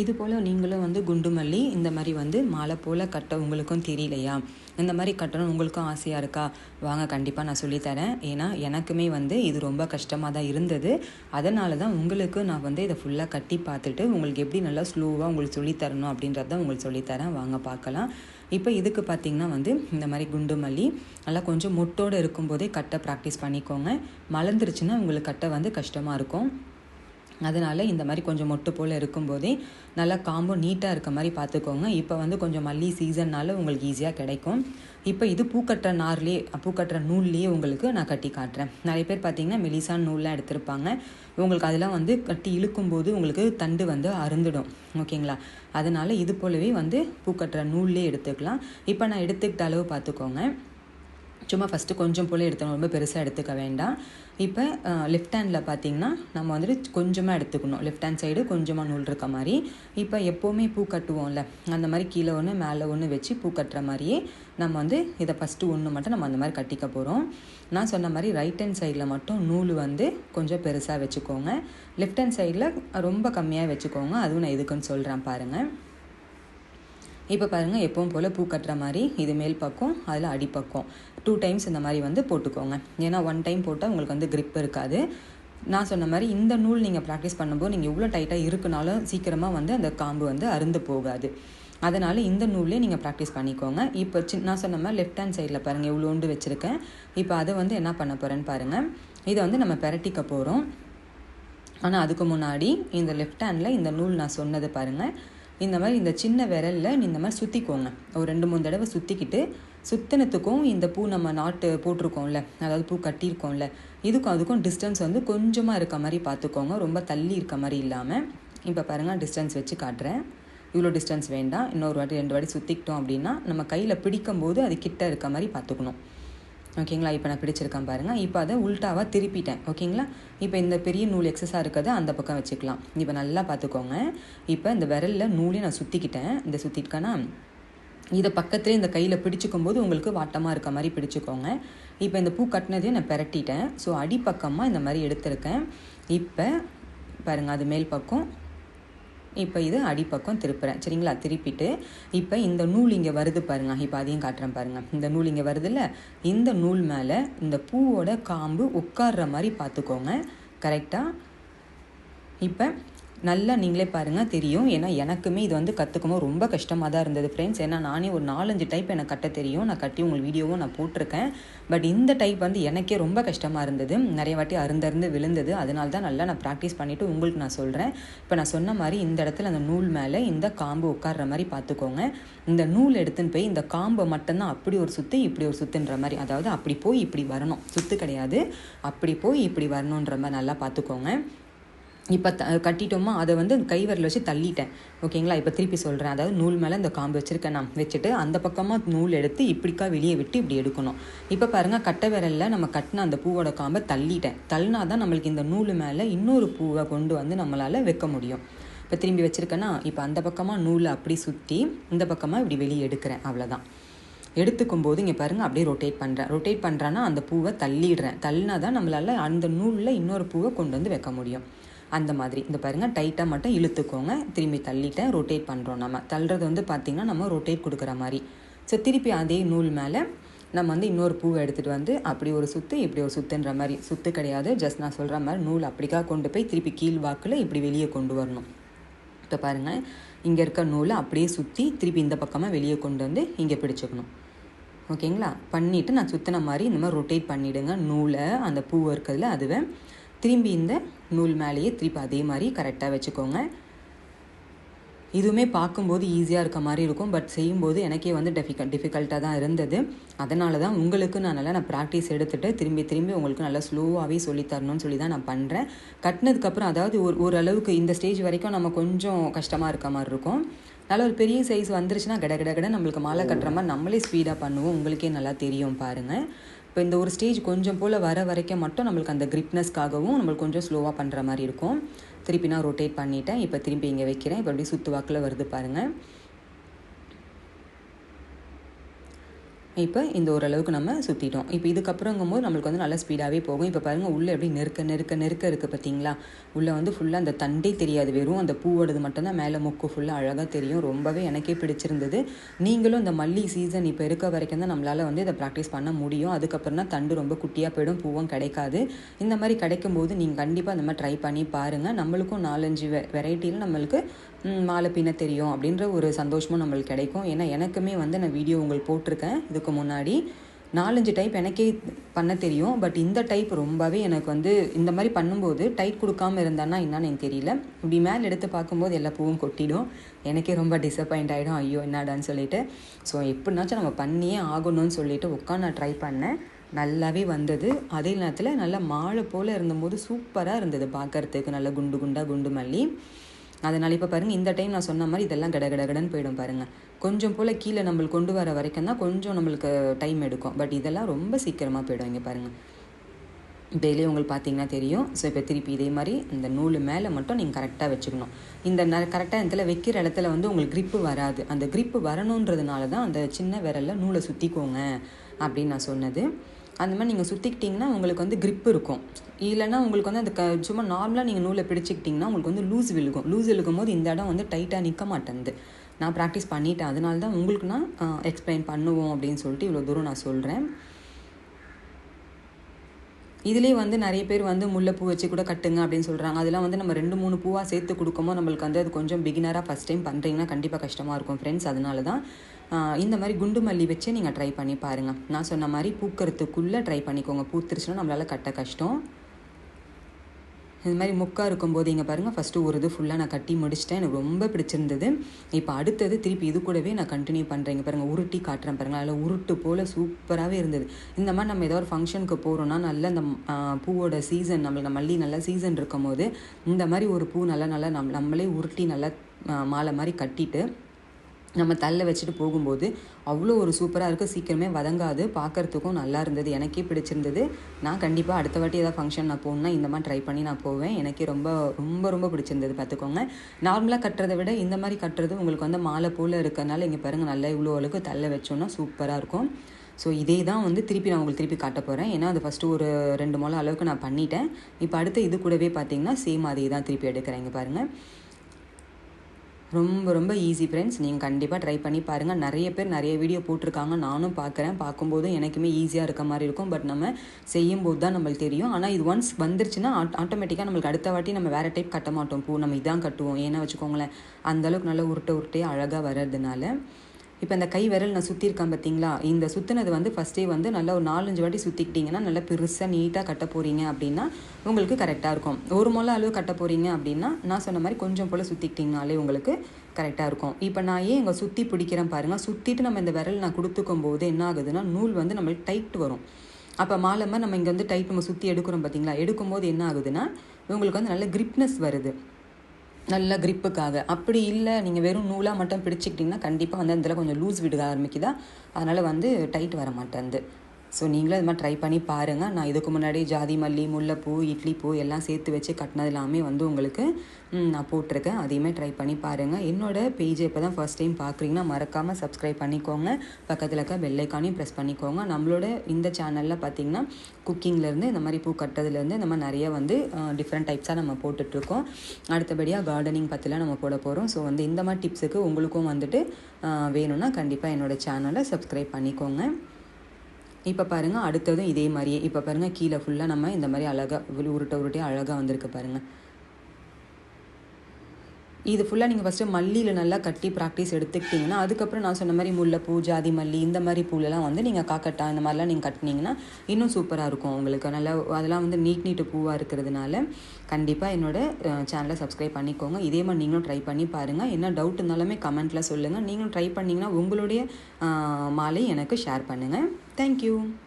இது போல் நீங்களும் வந்து குண்டு மல்லி இந்த மாதிரி வந்து மாலை போல் கட்ட உங்களுக்கும் தெரியலையா? இந்த மாதிரி கட்டணும் உங்களுக்கும் ஆசையாக இருக்கா? வாங்க கண்டிப்பாக நான் சொல்லித்தரேன் ஏன்னா எனக்குமே வந்து இது ரொம்ப கஷ்டமாக தான் இருந்தது. அதனால தான் உங்களுக்கு நான் வந்து இதை ஃபுல்லாக கட்டி பார்த்துட்டு உங்களுக்கு எப்படி நல்லா ஸ்லோவாக உங்களுக்கு சொல்லித்தரணும் அப்படின்றத உங்களுக்கு சொல்லித்தரேன் வாங்க பார்க்கலாம். இப்போ இதுக்கு பார்த்தீங்கன்னா வந்து இந்த மாதிரி குண்டு மல்லி நல்லா கொஞ்சம் மொட்டோடு இருக்கும்போதே கட்டை ப்ராக்டிஸ் பண்ணிக்கோங்க. மலர்ந்துருச்சுன்னா உங்களுக்கு கட்டை வந்து கஷ்டமாக இருக்கும். அதனால் இந்த மாதிரி கொஞ்சம் மொட்டு போல் இருக்கும்போதே நல்லா காம்போ நீட்டாக இருக்க மாதிரி பார்த்துக்கோங்க இப்போ வந்து கொஞ்சம் மல்லி சீசன்னால் உங்களுக்கு ஈஸியாக கிடைக்கும். இப்போ இது பூக்கட்டுற நார்லேயே பூக்கட்டுற நூல்லையே உங்களுக்கு நான் கட்டி காட்டுறேன். நிறைய பேர் பார்த்தீங்கன்னா மெலிசான் நூல்லாம் எடுத்திருப்பாங்க. உங்களுக்கு அதெல்லாம் வந்து கட்டி இழுக்கும்போது உங்களுக்கு தண்டு வந்து அருந்துடும். ஓகேங்களா? அதனால் இது போலவே வந்து பூக்கட்டுற நூல்லே எடுத்துக்கலாம். இப்போ நான் எடுத்துக்கிட்ட அளவு பார்த்துக்கோங்க சும்மா ஃபஸ்ட்டு கொஞ்சம் போல் எடுத்துக்கணும் ரொம்ப பெருசாக எடுத்துக்க வேண்டாம். இப்போ லெஃப்ட் ஹேண்டில் பார்த்தீங்கன்னா நம்ம வந்துட்டு கொஞ்சமாக எடுத்துக்கணும். லெஃப்ட் ஹேண்ட் சைடு கொஞ்சமாக நூல் இருக்க மாதிரி. இப்போ எப்போவுமே பூ கட்டுவோம்ல அந்த மாதிரி கீழே ஒன்று மேலே ஒன்று வச்சு பூ கட்டுற மாதிரியே நம்ம வந்து இதை ஃபஸ்ட்டு ஒன்று மட்டும் நம்ம அந்த மாதிரி கட்டிக்க போகிறோம் நான் சொன்ன மாதிரி ரைட் ஹேண்ட் சைடில் மட்டும் நூல் வந்து கொஞ்சம் பெருசாக வச்சுக்கோங்க. லெஃப்ட் ஹேண்ட் சைடில் ரொம்ப கம்மியாக வச்சுக்கோங்க. அதுவும் நான் எதுக்குன்னு சொல்கிறேன் பாருங்கள் இப்போ பாருங்கள் எப்பவும் போல் பூ கட்டுற மாதிரி இது மேல் பக்கம் அதில் அடிப்பக்கம். டூ டைம்ஸ் இந்த மாதிரி வந்து போட்டுக்கோங்க. ஏன்னா ஒன் டைம் போட்டால் உங்களுக்கு வந்து கிரிப் இருக்காது. நான் சொன்ன மாதிரி இந்த நூல் நீங்கள் ப்ராக்டிஸ் பண்ணும்போது நீங்கள் எவ்வளோ டைட்டாக இருக்குனாலும் சீக்கிரமாக வந்து அந்த காம்பு வந்து அருந்து போகாது. அதனால் இந்த நூல்லே நீங்கள் ப்ராக்டிஸ் பண்ணிக்கோங்க. இப்போ சின்ன நான் சொன்ன மாதிரி லெஃப்ட் ஹேண்ட் சைடில் பாருங்கள் எவ்வளோண்டு வச்சுருக்கேன். இப்போ அதை வந்து என்ன பண்ண போகிறேன்னு பாருங்கள் இதை வந்து நம்ம பெரட்டிக்க போகிறோம் ஆனால் அதுக்கு முன்னாடி இந்த லெஃப்ட் ஹேண்டில் இந்த நூல் நான் சொன்னது பாருங்கள் இந்த மாதிரி இந்த சின்ன விரலில் இந்த மாதிரி சுற்றிக்கோங்க ஒரு ரெண்டு மூணு தடவை சுற்றிக்கிட்டு சுத்தினத்துக்கும் இந்த பூ நம்ம நாட்டு போட்டிருக்கோம்ல அதாவது பூ கட்டியிருக்கோம்ல இதுக்கும் அதுக்கும் டிஸ்டன்ஸ் வந்து கொஞ்சமாக இருக்க மாதிரி பார்த்துக்கோங்க. ரொம்ப தள்ளி இருக்க மாதிரி இல்லாமல் இப்போ பாருங்கள் டிஸ்டன்ஸ் வச்சு காட்டுறேன். இவ்வளோ டிஸ்டன்ஸ் வேண்டாம். இன்னொரு வாட்டி ரெண்டு வாட்டி சுற்றிக்கிட்டோம் அப்படின்னா நம்ம கையில் பிடிக்கும்போது அது கிட்ட இருக்க மாதிரி பார்த்துக்கணும். ஓகேங்களா? இப்போ நான் பிடிச்சிருக்கேன் பாருங்கள் இப்போ அதை உல்ட்டாவாக திருப்பிட்டேன். ஓகேங்களா? இப்போ இந்த பெரிய நூல் எக்ஸஸாக இருக்கிறத அந்த பக்கம் வச்சுக்கலாம். இப்போ நல்லா பார்த்துக்கோங்க. இப்போ இந்த விரலில் நூலே நான் சுற்றிக்கிட்டேன் இந்த சுற்றிருக்கேன்னா இதை பக்கத்துலேயே இந்த கையில் பிடிச்சிக்கும் போது உங்களுக்கு வாட்டமாக இருக்க மாதிரி பிடிச்சிக்கோங்க. இப்போ இந்த பூ கட்டினதையும் நான் பெரட்டிட்டேன். ஸோ அடிப்பக்கமாக இந்த மாதிரி எடுத்திருக்கேன். இப்போ பாருங்கள் அது மேல் பக்கம் இப்போ இது அடிப்பக்கம் திருப்புறேன். சரிங்களா? திருப்பிட்டு இப்போ இந்த நூல் இங்கே வருது பாருங்க. இப்போ அதையும் காட்டுறேன் பாருங்க. இந்த நூல் இங்கே வருதுல்ல? இந்த நூல் மேலே இந்த பூவோட காம்பு உட்கார்ற மாதிரி பார்த்துக்கோங்க. கரெக்டாக இப்போ நல்லா நீங்களே பாருங்கள் தெரியும். ஏன்னா எனக்குமே இது வந்து கற்றுக்கும்போது ரொம்ப கஷ்டமாக தான் இருந்தது ஃப்ரெண்ட்ஸ் ஏன்னா நானே ஒரு நாலஞ்சு டைப் எனக்கு கட்ட தெரியும். நான் கட்டி உங்களுக்கு வீடியோவும் நான் போட்டிருக்கேன். பட் இந்த டைப் வந்து எனக்கே ரொம்ப கஷ்டமாக இருந்தது. நிறைய வாட்டி அருந்தருந்து விழுந்தது. அதனால தான் நல்லா நான் ப்ராக்டிஸ் பண்ணிவிட்டு உங்களுக்கு நான் சொல்கிறேன் இப்போ நான் சொன்ன மாதிரி இந்த இடத்துல அந்த நூல் மேலே இந்த காம்பு உட்கார்ற மாதிரி பார்த்துக்கோங்க இந்த நூல் எடுத்துன்னு போய் இந்த காம்பை மட்டும்தான் அப்படி ஒரு சுற்று இப்படி ஒரு சுற்றுன்ற மாதிரி. அதாவது அப்படி போய் இப்படி வரணும். சுற்று கிடையாது. அப்படி போய் இப்படி வரணுன்ற மாதிரி நல்லா பார்த்துக்கோங்க இப்போ த கட்டிட்டோமா அதை வந்து கை வச்சு தள்ளிட்டேன். ஓகேங்களா? இப்போ திருப்பி சொல்கிறேன் அதாவது நூல் மேலே இந்த காம்பு வச்சுருக்கேன் நான் வச்சுட்டு அந்த பக்கமாக நூல் எடுத்து இப்படிக்கா வெளியே விட்டு இப்படி எடுக்கணும். இப்போ பாருங்கள் கட்டை விரலில் நம்ம கட்டின அந்த பூவோட காம்பை தள்ளிட்டேன். தள்ளினா தான் நம்மளுக்கு இந்த நூல் மேலே இன்னொரு பூவை கொண்டு வந்து நம்மளால் வைக்க முடியும். இப்போ திரும்பி வச்சுருக்கேன்னா இப்போ அந்த பக்கமாக நூலை அப்படி சுற்றி இந்த பக்கமாக இப்படி வெளியே எடுக்கிறேன். அவ்வளோதான் எடுத்துக்கும் போது இங்கே பாருங்கள் அப்படியே ரொட்டேட் பண்ணுறேன் ரொட்டேட் பண்ணுறேன்னா அந்த பூவை தள்ளிடுறேன். தள்ளினா தான் நம்மளால் அந்த நூலில் இன்னொரு பூவை கொண்டு வந்து வைக்க முடியும். அந்த மாதிரி. இந்த பாருங்கள் டைட்டாக மட்டும் இழுத்துக்கோங்க. திரும்பி தள்ளிட்டேன் ரொட்டேட் பண்ணுறோம் நம்ம. தள்ளுறது வந்து பார்த்திங்கன்னா நம்ம ரொட்டேட் கொடுக்குற மாதிரி. ஸோ திருப்பி அதே நூல் மேலே நம்ம வந்து இன்னொரு பூவை எடுத்துகிட்டு வந்து அப்படி ஒரு சுற்று இப்படி ஒரு சுற்றுன்ற மாதிரி. சுற்று கிடையாது. ஜஸ்ட் நான் சொல்கிற மாதிரி நூல் அப்படிக்கா கொண்டு போய் திருப்பி கீழ் வாக்கில் இப்படி வெளியே கொண்டு வரணும். இப்போ பாருங்கள் இங்கே இருக்க நூலை அப்படியே சுற்றி திருப்பி இந்த பக்கமாக வெளியே கொண்டு வந்து இங்கே பிடிச்சிக்கணும். ஓகேங்களா? பண்ணிவிட்டு நான் சுற்றின மாதிரி இந்த மாதிரி ரொட்டேட் பண்ணிவிடுங்க நூலை அந்த பூ இருக்கிறதுல அதுவே. திரும்பி இந்த நூல் மேலேயே திருப்பி அதே மாதிரி கரெக்டாக வச்சுக்கோங்க. இதுவுமே பார்க்கும்போது ஈஸியாக இருக்க மாதிரி இருக்கும். பட் செய்யும்போது எனக்கே வந்து டிஃபிகல் டிஃபிகல்ட்டாக தான் இருந்தது. அதனால தான் உங்களுக்கு நான் நல்லா நான் ப்ராக்டிஸ் எடுத்துகிட்டு திரும்பி திரும்பி உங்களுக்கு நல்லா ஸ்லோவாகவே சொல்லித்தரணும்னு சொல்லி தான் நான் பண்ணுறேன் கட்டினதுக்கப்புறம் அதாவது ஒரு ஓரளவுக்கு இந்த ஸ்டேஜ் வரைக்கும் நம்ம கொஞ்சம் கஷ்டமாக இருக்க மாதிரி இருக்கும். நல்ல ஒரு பெரிய சைஸ் வந்துருச்சுன்னா கட கட கட நம்மளுக்கு மாலை கட்டுற மாதிரி நம்மளே ஸ்பீடாக பண்ணுவோம். உங்களுக்கே நல்லா தெரியும் பாருங்கள் இப்போ இந்த ஒரு ஸ்டேஜ் கொஞ்சம் போல் வர வரைக்கும் மட்டும் நம்மளுக்கு அந்த கிரிப்னஸ்க்காகவும் நம்மளுக்கு கொஞ்சம் ஸ்லோவாக பண்ணுற மாதிரி இருக்கும். திருப்பி நான் ரொட்டேட் பண்ணிட்டேன். இப்போ திருப்பி இங்கே வைக்கிறேன். இப்போ அப்படியே சுற்று வாக்கில் வருது பாருங்கள் இப்போ இந்த ஓரளவுக்கு நம்ம சுற்றிட்டோம் இப்போ இதுக்கப்புறங்கும்போது நம்மளுக்கு வந்து நல்லா ஸ்பீடாகவே போகும். இப்போ பாருங்கள் உள்ளே எப்படி நெருக்க நெருக்க நெருக்க இருக்குது பார்த்தீங்களா? உள்ளே வந்து ஃபுல்லாக அந்த தண்டே தெரியாது. வெறும் அந்த பூவோடது மட்டும்தான் மேலே மொக்கு ஃபுல்லாக அழகாக தெரியும். ரொம்பவே எனக்கே பிடிச்சிருந்தது. நீங்களும் இந்த மல்லி சீசன் இப்போ இருக்க வரைக்கும் தான் நம்மளால் வந்து இதை ப்ராக்டிஸ் பண்ண முடியும். அதுக்கப்புறம் தான் தண்டு ரொம்ப குட்டியாக போயிடும் பூவும் கிடைக்காது. இந்த மாதிரி கிடைக்கும் போது நீங்கள் கண்டிப்பாக அந்த மாதிரி ட்ரை பண்ணி பாருங்கள் நம்மளுக்கும் நாலஞ்சு வெ வெரைட்டியில் நம்மளுக்கு மாலை பின்ன தெரியும் அப்படின்ற ஒரு சந்தோஷமும் நம்மளுக்கு கிடைக்கும். ஏன்னா எனக்குமே வந்து நான் வீடியோ உங்களுக்கு போட்டிருக்கேன். இதுக்கு முன்னாடி நாலஞ்சு டைப் எனக்கே பண்ண தெரியும். பட் இந்த டைப் ரொம்பவே எனக்கு வந்து இந்த மாதிரி பண்ணும்போது டைட் கொடுக்காம இருந்தான்னா என்னன்னு எனக்கு தெரியல. இப்படி மேலே எடுத்து பார்க்கும்போது எல்லா பூவும் கொட்டிடும். எனக்கே ரொம்ப டிசப்பாயிண்ட் ஆகிடும் ஐயோ என்னடான்னு சொல்லிட்டு. ஸோ எப்படினாச்சும் நம்ம பண்ணியே ஆகணும்னு சொல்லிட்டு உட்காந்து நான் ட்ரை பண்ணேன். நல்லாவே வந்தது. அதே நேரத்தில் நல்லா மாழை போல் இருந்தபோது சூப்பராக இருந்தது பார்க்கறதுக்கு நல்லா குண்டு குண்டாக குண்டு மல்லி. அதனால் இப்போ பாருங்கள் இந்த டைம் நான் சொன்ன மாதிரி இதெல்லாம் கட கட போயிடும் பாருங்கள் கொஞ்சம் போல் கீழே நம்மளுக்கு கொண்டு வர வரைக்கும் தான் கொஞ்சம் நம்மளுக்கு டைம் எடுக்கும். பட் இதெல்லாம் ரொம்ப சீக்கிரமாக போயிடும் இங்கே பாருங்கள் டெய்லி உங்களுக்கு பார்த்தீங்கன்னா தெரியும். ஸோ இப்போ திருப்பி இதே மாதிரி இந்த நூல் மேலே மட்டும் நீங்கள் கரெக்டாக வச்சுக்கணும். இந்த ந கரெக்டாக இடத்துல வைக்கிற இடத்துல வந்து உங்களுக்கு க்ரிப்பு வராது. அந்த க்ரிப்பு வரணுன்றதுனால தான் அந்த சின்ன விரலில் நூலை சுற்றிக்கோங்க அப்படின்னு நான் சொன்னது. அந்த மாதிரி நீங்கள் சுற்றிக்கிட்டிங்கன்னா உங்களுக்கு வந்து grip இருக்கும். இல்லைன்னா உங்களுக்கு வந்து அந்த க சும்மா நார்மலாக நீங்கள் நூலை பிடிச்சிக்கிட்டிங்கன்னா உங்களுக்கு வந்து லூஸ் விழுகும். லூஸ் விழுகும் போது இந்த இடம் வந்து டைட்டாக நிற்க மாட்டேங்குது நான் ப்ராக்டிஸ் பண்ணிட்டேன். அதனால தான் உங்களுக்கு நான் எக்ஸ்பிளைன் பண்ணுவோம் அப்படின்னு சொல்லிட்டு இவ்வளோ தூரம் நான் சொல்கிறேன் இதுலேயே வந்து நிறைய பேர் வந்து முல்லைப்பூ வச்சு கூட கட்டுங்க அப்படின்னு சொல்கிறாங்க அதெல்லாம் வந்து நம்ம ரெண்டு மூணு பூவாக சேர்த்து கொடுக்கும்போது நம்மளுக்கு வந்து அது கொஞ்சம் பிகினராக ஃபஸ்ட் டைம் பண்ணுறீங்கன்னா கண்டிப்பாக கஷ்டமாக இருக்கும் ஃப்ரெண்ட்ஸ் அதனால தான் இந்த மாதிரி குண்டு மல்லி வச்சு நீங்கள் ட்ரை பண்ணி பாருங்கள் நான் சொன்ன மாதிரி பூக்கிறதுக்குள்ளே ட்ரை பண்ணிக்கோங்க. பூத்துருச்சுன்னா நம்மளால் கட்ட கஷ்டம். இது மாதிரி முக்கா இருக்கும்போது இங்கே பாருங்கள் ஃபஸ்ட்டு ஒரு இது ஃபுல்லாக நான் கட்டி முடிச்சிட்டேன். எனக்கு ரொம்ப பிடிச்சிருந்தது. இப்போ அடுத்தது திருப்பி இது கூடவே நான் கண்டினியூ பண்ணுறேங்க பாருங்கள் உருட்டி காட்டுறேன் பாருங்கள் அதில் உருட்டு போல் சூப்பராகவே இருந்தது. இந்த மாதிரி நம்ம ஏதோ ஒரு ஃபங்க்ஷனுக்கு போகிறோன்னா நல்ல இந்த பூவோட சீசன் நம்மளுக்கு மல்லி நல்லா சீசன் இருக்கும் போது இந்த மாதிரி ஒரு பூ நல்லா நல்லா நம் நம்மளே உருட்டி நல்லா மாலை மாதிரி கட்டிட்டு நம்ம தள்ள வச்சுட்டு போகும்போது அவ்வளோ ஒரு சூப்பராக இருக்குது சீக்கிரமே வதங்காது. பார்க்கறதுக்கும் நல்லா இருந்தது. எனக்கே பிடிச்சிருந்தது. நான் கண்டிப்பாக அடுத்த வாட்டி ஏதாவது ஃபங்க்ஷன் நான் போகணுன்னா இந்த மாதிரி ட்ரை பண்ணி நான் போவேன். எனக்கே ரொம்ப ரொம்ப ரொம்ப பிடிச்சிருந்தது பார்த்துக்கோங்க நார்மலாக கட்டுறதை விட இந்த மாதிரி கட்டுறது உங்களுக்கு வந்து மாலை போல் இருக்கிறனால இங்கே பாருங்கள் நல்லா இவ்வளோ அளவுக்கு தள்ள வச்சோன்னா சூப்பராக இருக்கும். ஸோ இதே தான் வந்து திருப்பி நான் உங்களுக்கு திருப்பி காட்ட போகிறேன் ஏன்னா அது ஃபஸ்ட்டு ஒரு ரெண்டு முளை அளவுக்கு நான் பண்ணிட்டேன். இப்போ அடுத்து இது கூடவே பார்த்தீங்கன்னா சேம் அதே தான் திருப்பி எடுக்கிறேன் இங்கே பாருங்கள் ரொம்ப ரொம்ப ஈஸி ஃப்ரெண்ட்ஸ் நீங்கள் கண்டிப்பாக ட்ரை பண்ணி பாருங்கள் நிறைய பேர் நிறைய வீடியோ போட்டிருக்காங்க. நானும் பார்க்குறேன். பார்க்கும்போது எனக்குமே ஈஸியாக இருக்க மாதிரி இருக்கும். பட் நம்ம செய்யும் போது தான் நம்மளுக்கு தெரியும். ஆனால் இது ஒன்ஸ் வந்துருச்சுன்னா ஆட்டோமேட்டிக்காக நம்மளுக்கு அடுத்த வாட்டி நம்ம வேறு டைப் கட்ட மாட்டோம். பூ நம்ம இதான் கட்டுவோம். ஏன்னா வச்சுக்கோங்களேன் அந்தளவுக்கு நல்லா உருட்டை உருட்டே அழகாக வர்றதுனால. இப்போ இந்த கை விரல் நான் சுற்றிருக்கேன் பார்த்தீங்களா இந்த சுற்றினது வந்து ஃபஸ்ட்டே வந்து நல்லா ஒரு நாலஞ்சு வாட்டி சுற்றிக்கிட்டிங்கன்னா நல்லா பெருசாக நீட்டாக கட்ட போகிறீங்க அப்படின்னா உங்களுக்கு கரெக்டாக இருக்கும். ஒரு முளை அளவு கட்ட போகிறீங்க அப்படின்னா நான் சொன்ன மாதிரி கொஞ்சம் போல் சுற்றிக்கிட்டிங்கனாலே உங்களுக்கு கரெக்டாக இருக்கும். இப்போ நான் ஏன் இங்கே சுற்றி பிடிக்கிறேன் பாருங்கள் சுற்றிட்டு நம்ம இந்த விரல் நான் கொடுத்துக்கும் போது என்ன ஆகுதுன்னா நூல் வந்து நம்மளுக்கு டைட் வரும். அப்போ மாலை நம்ம இங்கே வந்து டைட் நம்ம சுற்றி எடுக்கிறோம் பார்த்தீங்களா எடுக்கும்போது என்ன ஆகுதுன்னா உங்களுக்கு வந்து நல்ல கிரிப்னஸ் வருது. நல்ல க்ரிப்புக்காக அப்படி இல்லை நீங்கள் வெறும் நூலாக மட்டும் பிடிச்சிக்கிட்டிங்கன்னா கண்டிப்பாக வந்து அதில் கொஞ்சம் லூஸ் விடுக ஆரம்பிக்குதா? அதனால் வந்து டைட் வர மாட்டேங்குது ஸோ நீங்களும் இது மாதிரி ட்ரை பண்ணி பாருங்கள் நான் இதுக்கு முன்னாடி ஜாதி மல்லி முல்லைப்பூ இட்லி பூ எல்லாம் சேர்த்து வச்சு கட்டினது எல்லாமே வந்து உங்களுக்கு நான் போட்டிருக்கேன். அதையுமே ட்ரை பண்ணி பாருங்கள் என்னோட பேஜை இப்போ தான் ஃபஸ்ட் டைம் பார்க்குறீங்கன்னா மறக்காமல் சப்ஸ்கிரைப் பண்ணிக்கோங்க. பக்கத்தில் இருக்க பெல்லைக்கானையும் ப்ரெஸ் பண்ணிக்கோங்க. நம்மளோட இந்த சேனலில் பார்த்தீங்கன்னா குக்கிங்லேருந்து இந்த மாதிரி பூ கட்டுறதுலேருந்து இந்த மாதிரி நிறைய வந்து டிஃப்ரெண்ட் டைப்ஸாக நம்ம போட்டுட்ருக்கோம். அடுத்தபடியாக கார்டனிங் பற்றிலாம் நம்ம போட போகிறோம் ஸோ வந்து இந்த மாதிரி டிப்ஸுக்கு உங்களுக்கும் வந்துட்டு வேணும்னா கண்டிப்பாக என்னோடய சேனலை சப்ஸ்கிரைப் பண்ணிக்கோங்க. இப்போ பாருங்கள் அடுத்ததும் இதே மாதிரியே. இப்போ பாருங்கள் கீழே ஃபுல்லாக நம்ம இந்த மாதிரி அழகாக உருட்டை உருட்டி அழகாக வந்திருக்கு பாருங்கள் இது ஃபுல்லாக நீங்கள் ஃபஸ்ட்டு மல்லியில் நல்லா கட்டி ப்ராக்டிஸ் எடுத்துக்கிட்டிங்கன்னா அதுக்கப்புறம் நான் சொன்ன மாதிரி முல்லைப்பூ ஜாதி மல்லி இந்த மாதிரி பூலெல்லாம் வந்து நீங்கள் காக்கட்டா இந்த மாதிரிலாம் நீங்கள் கட்டினீங்கன்னா இன்னும் சூப்பராக இருக்கும் உங்களுக்கு. நல்லா அதெல்லாம் வந்து நீட் நீட்டு பூவாக இருக்கிறதுனால கண்டிப்பாக என்னோடய சேனலை சப்ஸ்கிரைப் பண்ணிக்கோங்க. இதே மாதிரி நீங்களும் ட்ரை பண்ணி பாருங்கள் என்ன டவுட் இருந்தாலுமே கமெண்ட்டில் சொல்லுங்கள் நீங்களும் ட்ரை பண்ணிங்கன்னா உங்களுடைய மாலை எனக்கு ஷேர் பண்ணுங்கள் Thank you.